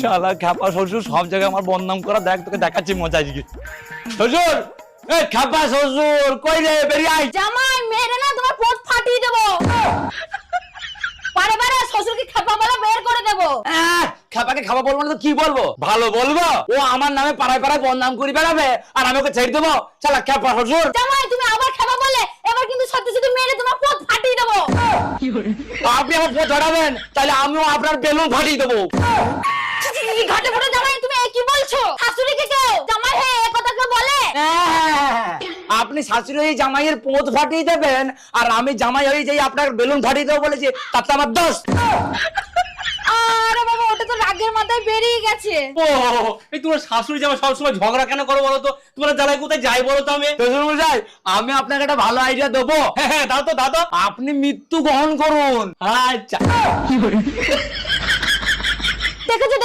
শালা খ্যাপা শ্বশুর সব জায়গায় আমার বদনাম করা দেখ তোকে দেখাচ্ছি মজা আজকে। শ্বশুর এ খ্যাপা শ্বশুর কই রে বেরিয়ে আয়। জামাই মেরে না তোমার ফাটিয়ে দেবো। বারে বারে শ্বশুরকে খেপা বলে বের করে দেবো। আহ, খ্যাপাকে খাওয়া বলব না তো কি বলব? ভালো বলব? ও আমার নামে পাড়ায় পাড়ায় বদনাম করে বেড়াবে আর আমি ওকে ছেড়ে দেবো। শালা খ্যাপা শ্বশুর। জামাই তুমি আবার খেপা বলে এবার কিন্তু সত্যি সত্যি মেরে তোমার পোট ফাটিয়ে দেবো। আপনি আমার ধরাবেন তাহলে আমিও আপনার বেলুন ফাটিয়ে দেবো ছি, ছি, ছি, ঘাটে ঘাটে জামাই তুমি এ কি বলছো শাশুড়িকে কেউ জামাই হে এ কথা কেউ বলে হ্যাঁ, আপনি শাশুড়ি হয়ে জামাইয়ের পোঁত ফাটিয়ে দেবেন আর আমি জামাই হয়ে যাই আপনার বেলুন ফাটিয়ে দেবো বলেছি তাতে আমার দোষ। আরে বাবা ওটা তো রাগের মাথায় বেরিয়ে গেছে। ও এই তোমার শাশুড়ি জামা সবসময় ঝগড়া কেন করো বলো তো? তোমার জ্বালায় কোথায় যাই বলো তো আমি? শ্বশুরমশাই আমি আপনাকে একটা ভালো আইডিয়া দেবো। হ্যাঁ হ্যাঁ দাও তো দাও তো। আপনি মৃত্যু গ্রহণ করুন। আচ্ছা। দেখেছ দেখেছ।